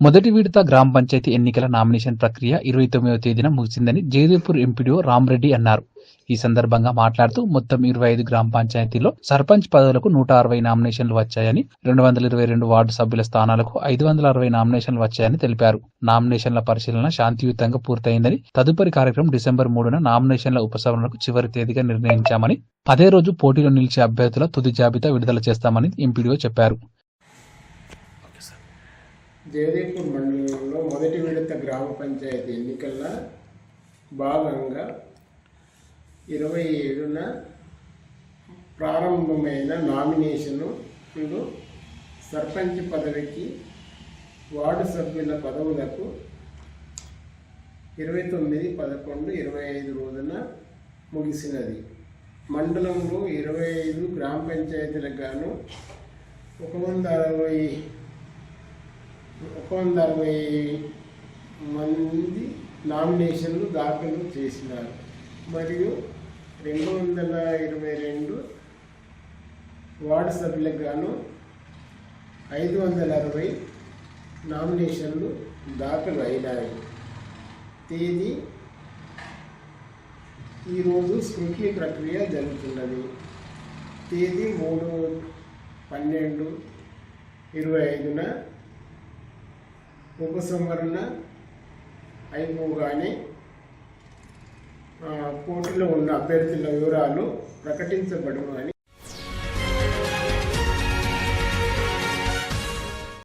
మొదటి విడత గ్రామ పంచాయతీ ఎన్నికల నామినేషన్ ప్రక్రియ ఇరవై తొమ్మిదవ తేదీన ముగిసిందని జయదేవ్పూర్ ఎంపీడీఓ రామరెడ్డి అన్నారు. ఈ సందర్భంగా మాట్లాడుతూ మొత్తం ఇరవై ఐదు గ్రామ పంచాయతీలో సర్పంచ్ పదవులకు నూట అరవై నామినేషన్లు వచ్చాయని రెండు వందల ఇరవై రెండు వార్డు సభ్యుల స్థానాలకు ఐదు వందల అరవై నామినేషన్లు వచ్చాయని తెలిపారు. నామినేషన్ల పరిశీలన శాంతియుతంగా పూర్తయిందని తదుపరి కార్యక్రమం డిసెంబర్ మూడున నామినేషన్ల ఉపసంహరణకు చివరి తేదీగా నిర్ణయించామని అదే రోజు పోటీలో నిలిచే అభ్యర్థుల తుది జాబితా విడుదల చేస్తామని ఎంపీడీఓ చెప్పారు. జయదేవ్పూర్ మండలంలో మొదటి విడత గ్రామ పంచాయతీ ఎన్నికల్లో భాగంగా ఇరవై ఏడున ప్రారంభమైన నామినేషన్లు సర్పంచ్ పదవికి వార్డు సభ్యుల పదవులకు ఇరవై తొమ్మిది పదకొండు ఇరవై ఐదు రోజున ముగిసినది. మండలంలో ఇరవై ఐదు గ్రామ పంచాయతీలకు గాను ఒక వంద అరవై ఒక వంద అరవై మంది నామినేషన్లు దాఖలు చేసినారు. మరియు రెండు వందల ఇరవై రెండు వార్డు సభ్యులకు గాను ఐదు వందల అరవై నామినేషన్లు దాఖలు అయినాయి తేదీ ఈరోజు స్క్రూటినీ ప్రక్రియ జరుగుతున్నది. తేదీ మూడు పన్నెండు ఇరవై ఐదున ఉపసంహరణ అయిపోగానే కోర్టులో ఉన్న అభ్యర్థుల వివరాలు ప్రకటించబడును అని